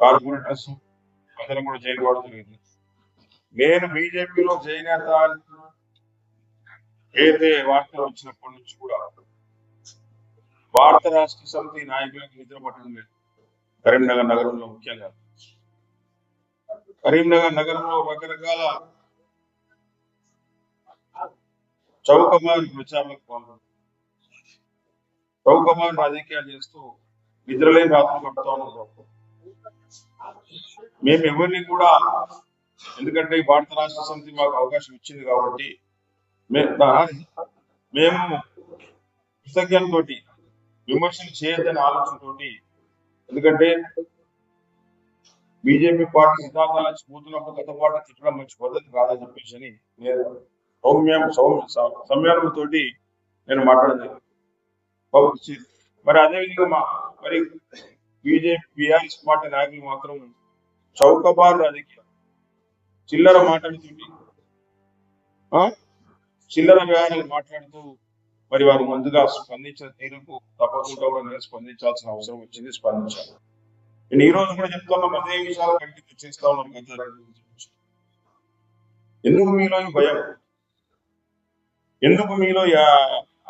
Corporators అందరం కూడా jail కావడం జరిగింది నేను బీజేపీలో చేనేత ఏదైతే వార్తలు వచ్చినప్పటి నుంచి కూడా భారత రాష్ట్ర సమితి నాయకులకు నిద్ర పట్టడం లేదు. కరీంనగర్ నగరంలో ముఖ్యంగా. కరీంనగర్ నగరంలో రకరకాల చౌకమారు ప్రచారాలకు పాల్గొన్నారు చౌకమార్ రాజకీయాలు చేస్తూ నిద్రలేని రాత్రులు గడుపుతా ఉన్నారు. మేము ఎవరిని కూడా ఎందుకంటే ఈ భారత రాష్ట్ర సమితి మాకు అవకాశం ఇచ్చింది కాబట్టి మేము కృతజ్ఞతతో విమర్శలు చేయొద్దనే ఆలోచనతోటి ఎందుకంటే బీజేపీ పార్టీ సిద్ధాంతాలను స్ఫూర్తున్నప్పుడు గత పాట తిట్టడం మంచి పద్ధతి కాదని చెప్పేసి అని నేను సౌమ్యం సౌమ్య నేను మాట్లాడలేదు. మరి అదేవిధంగా మా మరి బీజేపీ బీఆర్ఎస్ పార్టీ నాయకులు మాత్రం చౌకబారు రాజకీయం. చిల్లర మాట్లాడుతుంది ఆ? చిల్లర వ్యవహారాలు మాట్లాడుతూ మరి వారు ముందుగా స్పందించిన తీరుకు తప్పకుండా కూడా స్పందించాల్సిన అవసరం వచ్చింది స్పందించాలి. నేను ఈ రోజు కూడా చెప్తాను అదే విషయాలు కంటిన్యూ చేస్తా ఉన్నాను ఎందుకు మీలో భయం? ఎందుకు మీలో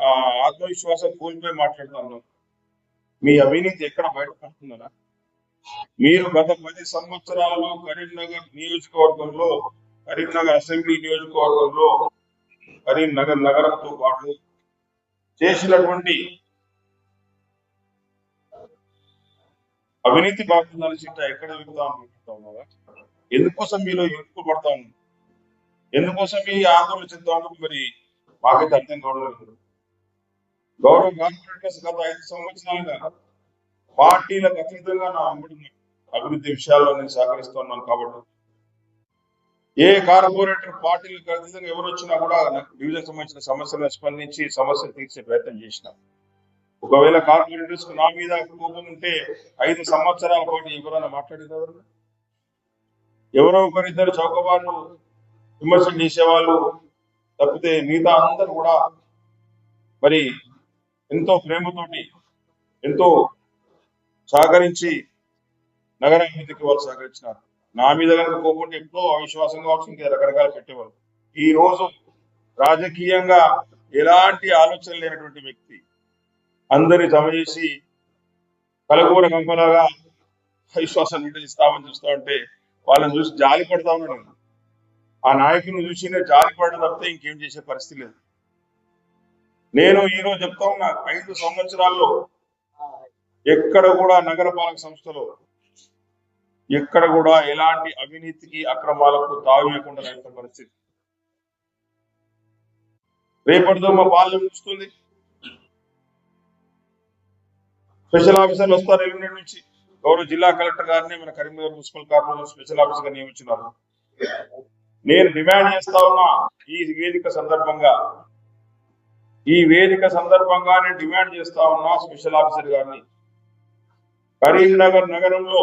ఆ- ఆత్మవిశ్వాసం కోల్పోయి మాట్లాడుతున్నారు? మీ అవినీతి ఎక్కడ బయటపడుతుందనా మీరు గత పది సంవత్సరాలు కరీంనగర్ నియోజకవర్గంలో కరీంనగర్ అసెంబ్లీ నియోజకవర్గంలో కరీంనగర్ నగరంతో పాటు చేసినటువంటి అవినీతి బాగుందని చిట్ట ఎక్కడ వెళ్తా అనుకుంటా ఉన్నారా ఎందుకోసం మీలో ఎక్కువ ఎందుకోసం మీ ఆందోళన చెందాము మరి మాకైతే అర్థం కావడం లేదు. గౌరవ కార్పొరేటర్స్ గత ఐదు సంవత్సరాలుగా పార్టీలకు అతీతంగా నా అమ్ముడు అభివృద్ధి విషయాల్లో నేను సహకరిస్తున్నాను కాబట్టి ఏ కార్పొరేటర్ పార్టీలకు అతీతంగా ఎవరు వచ్చినా కూడా నాకు డివిజన్ సంబంధించిన సమస్యలను స్పందించి సమస్యలు తీర్చే ప్రయత్నం చేసిన. ఒకవేళ కార్పొరేటర్స్ నా మీద కోపం ఉంటే ఐదు సంవత్సరాల పాటు ఎవరైనా మాట్లాడేదెవరు ఎవరో? ఒకరిద్దరు చౌకబాళ్ళు విమర్శలు చేసేవాళ్ళు తప్పితే మిగతా అందరూ కూడా మరి ఎంతో ప్రేమతోటి ఎంతో సహకరించి నగరాభివృద్ధికి వాళ్ళు సహకరించినారు. నా మీద కనుక కోపంటే ఎప్పుడో అవిశ్వాసం కావచ్చు ఇంకా రకరకాలు పెట్టేవారు ఈ రోజు రాజకీయంగా ఎలాంటి ఆలోచన లేనటువంటి వ్యక్తి అందరి జమ చేసి కలకూర కంపలాగా అవిశ్వాసం నిర్ణయిస్తామని చూస్తా ఉంటే వాళ్ళని చూసి జాలి పడతా ఉన్నాడు. ఆ నాయకుని చూసి జాలి పడడం తప్పితే ఇంకేం చేసే పరిస్థితి లేదు. నేను ఈ రోజు చెప్తా ఉన్నా ఐదు సంవత్సరాల్లో ఎక్కడ కూడా నగరపాలక సంస్థలో ఎక్కడ కూడా ఎలాంటి అవినీతికి అక్రమాలకు తావేయకుండా నడిపే పరిస్థితి. రేపటితో మా బాల్యం చూస్తుంది స్పెషల్ ఆఫీసర్లు వస్తారు ఎల్లుండి నుంచి. గౌరవ జిల్లా కలెక్టర్ గారిని మన కరీంనగర్ మున్సిపల్ కార్పొరేషన్ స్పెషల్ ఆఫీసర్గా నియమించినారు. నేను డిమాండ్ చేస్తా ఉన్నా ఈ వేదిక సందర్భంగా ఈ వేదిక సందర్భంగా నేను డిమాండ్ చేస్తా ఉన్నా స్పెషల్ ఆఫీసర్ గారిని. కరీంనగర్ నగరంలో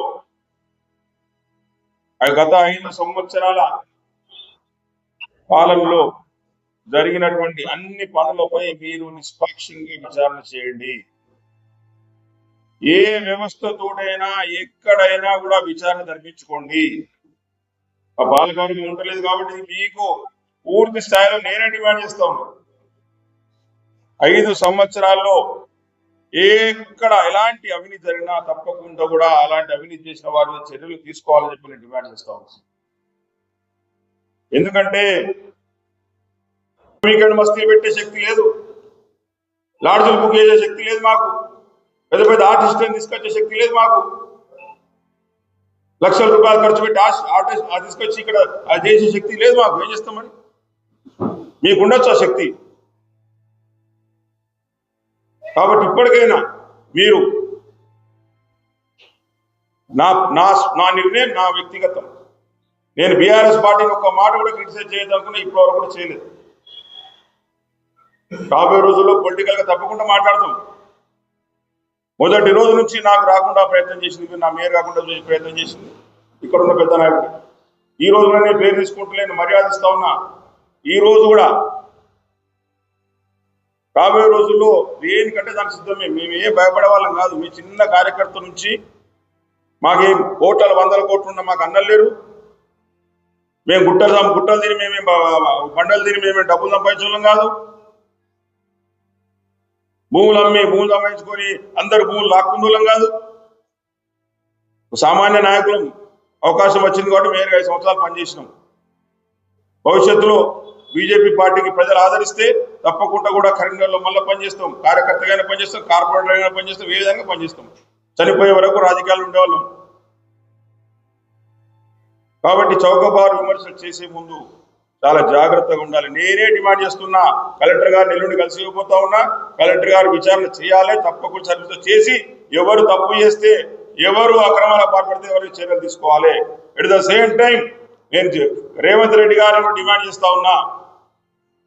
గత ఐదు సంవత్సరాల పాలనలో జరిగినటువంటి అన్ని పనులపై మీరు నిష్పాక్షంగా విచారణ చేయండి. ఏ వ్యవస్థతోడైనా ఎక్కడైనా కూడా విచారణ జరిపించుకోండి. ఆ బాలగారు ఉండలేదు కాబట్టి మీకు పూర్తి స్థాయిలో నేనే డిమాండ్ చేస్తా ఉన్నాను ఐదు సంవత్సరాల్లో ఎక్కడ ఎలాంటి అవినీతి జరిగినా తప్పకుండా కూడా అలాంటి అవినీతి చేసిన వారి మీద చర్యలు తీసుకోవాలని చెప్పి నేను డిమాండ్ చేస్తా ఎందుకంటే వీకెండ్ మస్తీ పెట్టే శక్తి లేదు. లాడ్జులు బుక్ చేసే శక్తి లేదు మాకు. పెద్ద పెద్ద ఆర్టిస్టులను తీసుకొచ్చే శక్తి లేదు మాకు. లక్షల రూపాయలు ఖర్చు పెట్టి ఆర్టిస్ట్ తీసుకొచ్చి ఇక్కడ అది చేసే శక్తి లేదు మాకు. ఏం చేస్తామని మీకు ఉండొచ్చు ఆ శక్తి? కాబట్టి ఇప్పటికైనా మీరు నా నా నా నిర్ణయం నా వ్యక్తిగతం. నేను బీఆర్ఎస్ పార్టీని ఒక మాట కూడా క్రిటిసైజ్ చేయదనుకున్నా ఇప్పటివరకు కూడా చేయలేదు. రాబోయే రోజుల్లో పొలిటికల్గా తప్పకుండా మాట్లాడతాం. మొదటి రోజు నుంచి నాకు రాకుండా ప్రయత్నం చేసింది మీరు నా మేయర్ కాకుండా చేసే ప్రయత్నం చేసింది ఇక్కడ ఉన్న పెద్ద నాయకుడు. ఈ రోజు నేను పేరు తీసుకుంటలేను మర్యాద ఇస్తా ఉన్నా. ఈ రోజు కూడా రాబోయే రోజుల్లో దేనికంటే దానికి సిద్ధమే? మేము ఏ భయపడే వాళ్ళం కాదు. మీ చిన్న కార్యకర్త నుంచి మాకేం కోట్ల వందల కోట్లు ఉన్న మాకు అన్నలు లేరు. మేము గుట్టలు సం- గుట్టలు తిని మేమేం బండలు తిని మేమేం డబ్బులు సంపాదించడం కాదు. భూములు అమ్మి భూములు సంపాదించుకొని అందరు భూములు లాక్కుందూలం కాదు. సామాన్య నాయకులం అవకాశం వచ్చింది కాబట్టి మేము ఐదు సంవత్సరాలు పనిచేసినాం. భవిష్యత్తులో బీజేపీ పార్టీకి ప్రజలు ఆదరిస్తే తప్పకుండా కూడా కరీంనగర్లో మళ్ళీ పనిచేస్తాం. కార్యకర్తగా పనిచేస్తాం కార్పొరేటర్ అయినా పనిచేస్తాం ఏ విధంగా పనిచేస్తాం? చనిపోయే వరకు రాజకీయాలు ఉండేవాళ్ళం. కాబట్టి చౌకబారు విమర్శలు చేసే ముందు చాలా జాగ్రత్తగా ఉండాలి. నేనే డిమాండ్ చేస్తున్నా కలెక్టర్ గారు నెల్లుండి కలిసి ఇవ్వబోతా ఉన్నా కలెక్టర్ గారు విచారణ చేయాలి తప్పకుండా సర్వీస్ చేసి ఎవరు తప్పు చేస్తే ఎవరు అక్రమాల పాల్పడితే ఎవరు చర్యలు తీసుకోవాలి. ఎట్ ద సేమ్ టైం నేను రేవంత్ రెడ్డి గారిని డిమాండ్ చేస్తా ఉన్నా.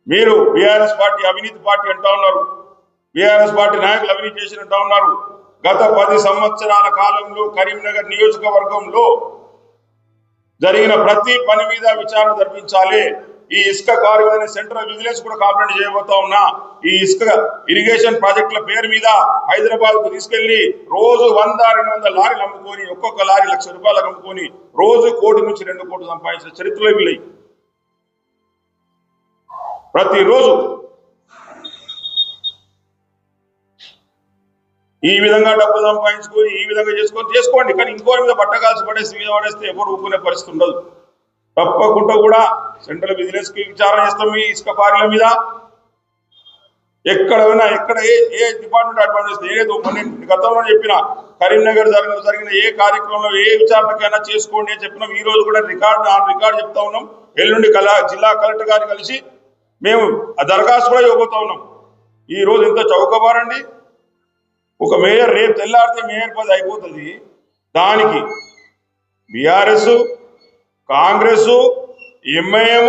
మీరు బీఆర్ఎస్ పార్టీ అవినీతి పార్టీ అంటా ఉన్నారు. బీఆర్ఎస్ పార్టీ నాయకులు అవినీతి చేసి అంటా ఉన్నారు. గత పది సంవత్సరాల కాలంలో కరీంనగర్ నియోజకవర్గంలో జరిగిన ప్రతి పని మీద విచారణ జరిపించాలి. ఈ ఇసుక కారు మీద సెంట్రల్ విజిలెన్స్ కూడా కాంప్లైంట్ చేయబోతా ఉన్నా. ఈ ఇసుక ఇరిగేషన్ ప్రాజెక్టుల పేరు మీద హైదరాబాద్కు తీసుకెళ్ళి రోజు వంద రెండు వందల లారీలు అమ్ముకొని ఒక్కొక్క లారీ లక్ష రూపాయలకు అమ్ముకొని రోజు కోటి నుంచి రెండు కోట్లు సంపాదించిన చరిత్రలో వీళ్ళయి. ప్రతిరోజు ఈ విధంగా డబ్బు సంపాదించుకొని ఈ విధంగా చేసుకొని చేసుకోండి. కానీ ఇంకోరి మీద పట్టగాల్సి పడేసి మీద పడేస్తే ఎవరు ఊపుకునే పరిస్థితి ఉండదు. తప్పకుండా కూడా సెంట్రల్ బిజినెస్కి విచారణ చేస్తాం మీ ఇసుక పార్టీల మీద. ఎక్కడ ఎక్కడ ఏ ఏ డిపార్ట్మెంట్ అడ్వాంటేజ్ ఏదో నేను గతంలో చెప్పిన కరీంనగర్ జరిగిన జరిగిన ఏ కార్యక్రమంలో ఏ విచారణకైనా చేసుకోండి అని చెప్పినాం. ఈ రోజు కూడా రికార్డు ఆ రికార్డు చెప్తా ఉన్నాం. ఎల్లుండి కల జిల్లా కలెక్టర్ గారిని కలిసి మేము ఆ దరఖాస్తు కూడా ఇవ్వబోతా ఉన్నాం. ఈ రోజు ఎంత చౌకబారండి. ఒక మేయర్ రేపు తెల్లారితే మేయర్ పది అయిపోతుంది. దానికి బీఆర్ఎస్ కాంగ్రెస్ ఎంఐఎం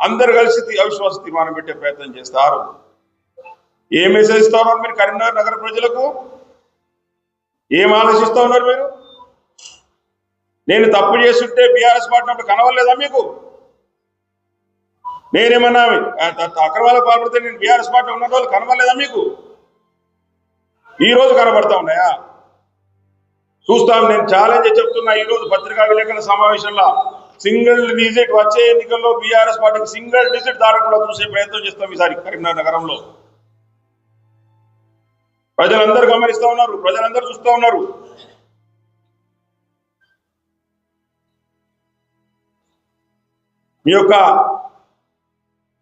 అందరు కలిసి అవిశ్వాస తీర్మానం పెట్టే ప్రయత్నం చేస్తారు. ఏ మెసేజ్ ఇస్తా ఉన్నారు మీరు కరీంనగర్ నగర ప్రజలకు? ఏం ఆలోచిస్తా ఉన్నారు మీరు? నేను తప్పు చేస్తుంటే బీఆర్ఎస్ పార్టీ కనవలేదా మీకు? నేనేమన్నా ఆ, అక్రమాలకు పాల్పడితే నేను బీఆర్ఎస్ పార్టీ ఉన్న రోజులు కనవలేదా మీకు? ఈ రోజు కనబడతా ఉన్నాయా? చూస్తాం నేను ఛాలెంజ్ చెప్తున్నా ఈ రోజు పత్రికా విలేకరుల సమావేశంలో సింగిల్ డిజిట్ వచ్చే ఎన్నికల్లో బీఆర్ఎస్ పార్టీకి సింగిల్ డిజిట్ దారి చూసే ప్రయత్నం చేస్తాం ఈసారి కరీంనగర్ నగరంలో. ప్రజలందరూ గమనిస్తూ ఉన్నారు ప్రజలందరూ చూస్తా ఉన్నారు. మీ యొక్క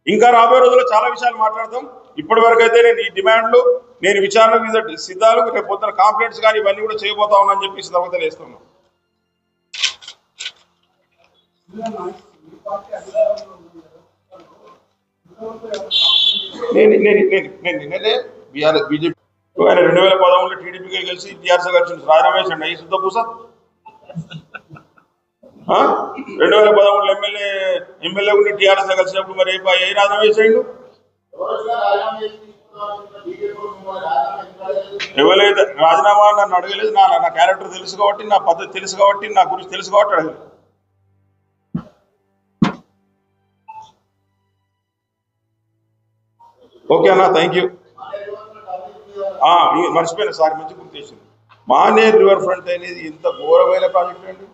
ఇంకా రాబోయే రోజుల్లో చాలా విషయాలు మాట్లాడతాం ఇప్పటి వరకు అయితే నేను ఈ డిమాండ్లు నేను విచారణ సిద్ధాలు రేపు పొద్దున కాంప్లైంట్స్ కానీ ఇవన్నీ కూడా చేయబోతా ఉన్నా అని చెప్పి తర్వాత నేను నేను నేను నేను నిన్ననే బీఆర్ఎస్ బీజేపీ. ఆయన రెండు వేల పదమూడులో టీడీపీకి కలిసి టీఆర్ఎస్ వచ్చింది. రాజరమేష్ అండి ఈ శుద్ధ పూస? రెండు వేల పదమూడులో ఎమ్మెల్యే ఎమ్మెల్యే ఉండి టీఆర్ఎస్ కలిసినప్పుడు మరి ఏ- రాజరమేష్ అయ్యిండు ఎవరైతే రాజీనామా నన్ను అడగలేదు నా నా క్యారెక్టర్ తెలుసు కాబట్టి నా పద్ధతి తెలుసు కాబట్టి నా గురించి తెలుసు కాబట్టి అడగలేదు. ఓకే అన్న థ్యాంక్ యూ మర్చిపోయిన సార్ మంచి గుర్తు చేసింది మానేర్ రివర్ ఫ్రంట్ అనేది ఇంత ఘోరమైన ప్రాజెక్ట్ అండి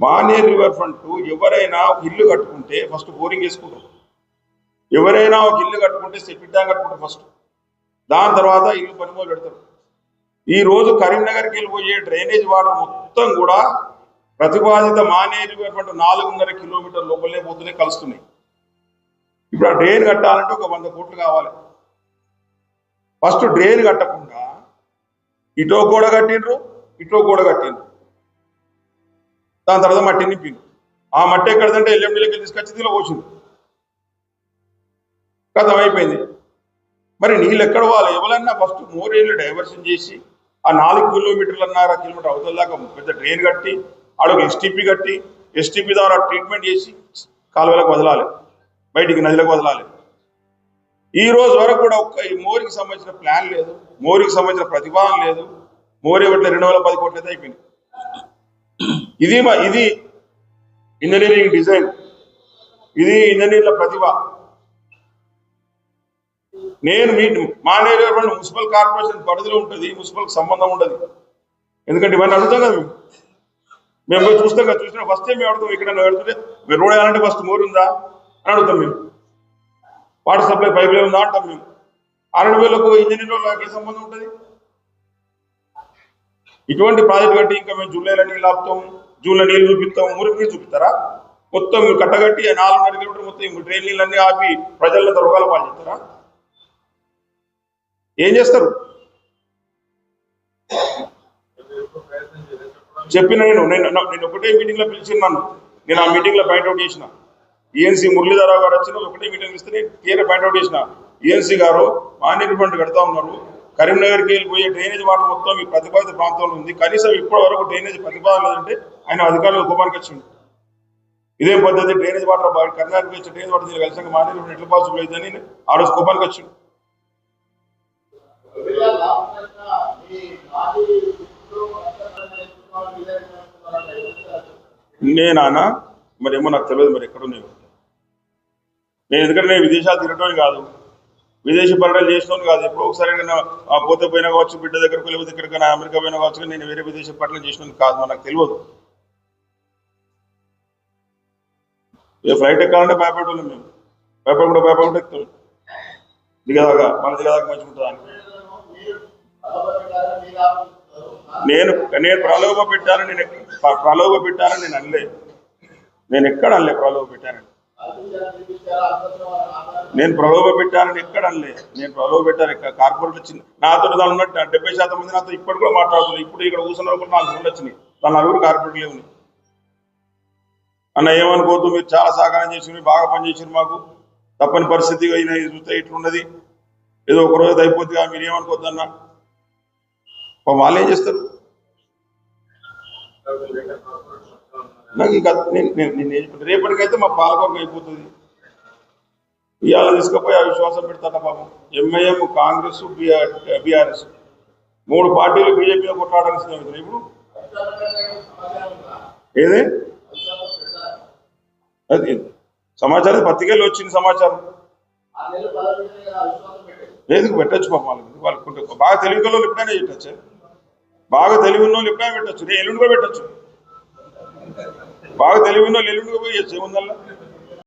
మానేర్ రివర్ ఫ్రంట్ ఎవరైనా ఒక ఇల్లు కట్టుకుంటే ఫస్ట్ బోరింగ్ వేసుకుంటారు ఎవరైనా ఒక ఇల్లు కట్టుకుంటే సెప్టిక్ ట్యాంక్ కట్టుకుంటారు ఫస్ట్ దాని తర్వాత ఇల్లు పని మొదలు పెడతారు. ఈ రోజు కరీంనగర్కి వెళ్ళిపోయే డ్రైనేజ్ వాటర్ మొత్తం కూడా ప్రతిపాదిత మానేరు ఫ్రంట్ నాలుగున్నర కిలోమీటర్ లోపలే పోతూనే కలుస్తున్నాయి. ఇప్పుడు ఆ డ్రైన్ కట్టాలంటే ఒక వంద కోట్లు కావాలి. ఫస్ట్ డ్రైన్ కట్టకుండా ఇటో గోడ కట్టిండ్రు ఇటో గోడ కట్టిండ్రు. దాని తర్వాత మట్టి నింపిండ్రు. ఆ మట్టి ఎక్కడదంటే ఎల్ఎండిలోకి తీసుకొచ్చి దీనిలో పోసింది కథం అయిపోయింది. మరి నీళ్ళు ఎక్కడ పోవాలి? ఎవరన్నా ఫస్ట్ మోరేళ్ళు డైవర్షన్ చేసి ఆ నాలుగు కిలోమీటర్లన్నర కిలోమీటర్ అవతల దాకా పెద్ద డ్రైన్ కట్టి ఆడొక ఎస్టీపీ కట్టి ఎస్టీపీ ద్వారా ట్రీట్మెంట్ చేసి కాలువలకు వదలాలి. బయటికి నదిలకు వదలాలి. ఈ రోజు వరకు కూడా ఒక్క ఈ మోరికి సంబంధించిన ప్లాన్ లేదు. మోరికి సంబంధించిన ప్రతిపాదన లేదు. మోరీ ఒకటి రెండు వేల పది కోట్లు అయితే అయిపోయింది ఇది ఇది ఇంజనీరింగ్ డిజైన్. ఇది ఇంజనీర్ల ప్రతిభ. నేను మీ మానేరు మున్సిపల్ కార్పొరేషన్ పరిధిలో ఉంటుంది మున్సిపల్ సంబంధం ఉండదు. ఎందుకంటే ఇవన్నీ అడుగుతాం కదా మేము. మేము పోయి చూస్తాం కదా చూసిన ఫస్ట్ టైం మేము అడుగుతాం ఇక్కడ అడుగుతుంటే మీరు రోడ్ వేయాలంటే ఫస్ట్ మోరు ఉందా? అని అడుగుతాం మేము. వాటర్ సప్లై పైప్ లైన్ ఉందా అంటాం మేము. అరడు వేలకు ఇంజనీర్ నాకే సంబంధం ఉంటుంది? ఇటువంటి ప్రాజెక్ట్ కట్టి ఇంకా మేము జూలైలో నీళ్ళు ఆపుతాం? జూన్లో నీళ్ళు చూపిస్తాం. ఊరికి నీళ్ళు చూపిస్తారా? మొత్తం మీరు కట్టగట్టి నాలుగున్నర కిలోమీటర్ మొత్తం ఈ ట్రైన్ నీళ్ళన్నీ ఆపి ప్రజలంతా రోగాల పాలు చేస్తారా? ఏం చేస్తారు? చెప్పిన నేను నేను నేను ఒకటే మీటింగ్లో పిలిచిన్నాను నేను ఆ మీటింగ్లో పాయింట్అవుట్ చేసిన. ఈఎన్సీ మురళీధరరావు గారు వచ్చిన ఒకటే మీటింగ్ ఇస్తే నేను క్లియర్ పాయింట్అవుట్ చేసిన. ఈఎన్సీ గారు మాన్యత కడతా ఉన్నారు. కరీంనగర్కి వెళ్ళిపోయే డ్రైనేజ్ వాటర్ మొత్తం ఈ ప్రతిపాదిత ప్రాంతంలో ఉంది. కనీసం ఇప్పటి వరకు డ్రైనేజ్ ప్రతిపాదన లేదంటే ఆయన అధికారులు కుమార్కి వచ్చింది ఇదే పద్ధతి డ్రైనేజ్ వాటర్ బా- కర్ణాటక డ్రైనేజ్ వాటర్ దీనికి కలిసి మానేరు ఎట్లా పాసిబుల్ అవుతుందని ఆ రోజు కుమార్కి వచ్చింది నేనా మరి ఏమో నాకు తెలియదు మరి ఎక్కడ ఉన్నాయి? నేను ఎందుకంటే నేను విదేశాలు తిరగటమే కాదు. విదేశీ పర్యటన చేసినాను కాదు. ఎప్పుడో ఒకసారి ఆ పోతే పోయినా కావచ్చు బిడ్డ దగ్గరకు లేకపోతే ఎక్కడికైనా అమెరికా పోయినా కావచ్చు నేను వేరే విదేశీ పర్యటన చేసినాను కాదు నాకు తెలియదు. ఏ ఫ్లైట్ ఎక్కాలంటే భయపడలేము మేము. భయపడకుండా భయపడకుండా ఎక్కుతాం. దిగదాకా మన దిగదాకా మంచిగా ఉంటుందని నేను నేను ప్రలోభ పెట్టాలని నేను ప్రలోభ పెట్టాలని నేను అనలేదు. నేను ఎక్కడ అనలే ప్రలోభ పెట్టానని. నేను ప్రలోభ పెట్టానని ఎక్కడ అనలే. నేను ప్రలోభ పెట్టాను ఇక్కడ కార్పొరేట్ వచ్చింది. నాతో దాని ఉన్నట్టు డెబ్బై శాతం మంది నాతో ఇప్పుడు కూడా మాట్లాడుతున్నాను ఇప్పుడు ఇక్కడ కూర్చున్న వాళ్ళు నాలుగు ఫోన్లు వచ్చినాయి. తన నలుగురు కార్పొరేట్ ఉన్నాయి అన్న ఏమనుకోవద్దు మీరు చాలా సహకారం చేసి బాగా పనిచేసారు మాకు. తప్పని పరిస్థితి అయినా చూస్తే ఇట్లున్నది ఏదో ఒక రోజు అయిపోతుందిగా మీరు ఏమనుకోవద్దు అన్న. వాళ్ళు ఏం చేస్తారు? నాకు నేను నేను నేను రేపటికైతే మా పాలకొరకు అయిపోతుంది ఇవాళ తీసుకుపోయి విశ్వాసం పెడతాట పాపం ఎంఐఎం కాంగ్రెస్ బీఆర్ఎస్. మూడు పార్టీలు బీజేపీ కొట్లాడాల్సిన సిద్ధమవుతున్నాయి ఇప్పుడు? ఏది? అది సమాచారం పత్రికల్లో వచ్చింది సమాచారం. లేదు పెట్టచ్చు పాపం వాళ్ళకి వాళ్ళకి బాగా తెలివికల్లో ఎప్పుడైనా పెట్టచ్చు? బాగా తెలివి ఉన్న వాళ్ళు ఎప్పుడైనా పెట్టచ్చు? నేను ఎల్లుండి కూడా పెట్టచ్చు. బాగా తెలివి ఉన్న పోయి ఏముందల్లా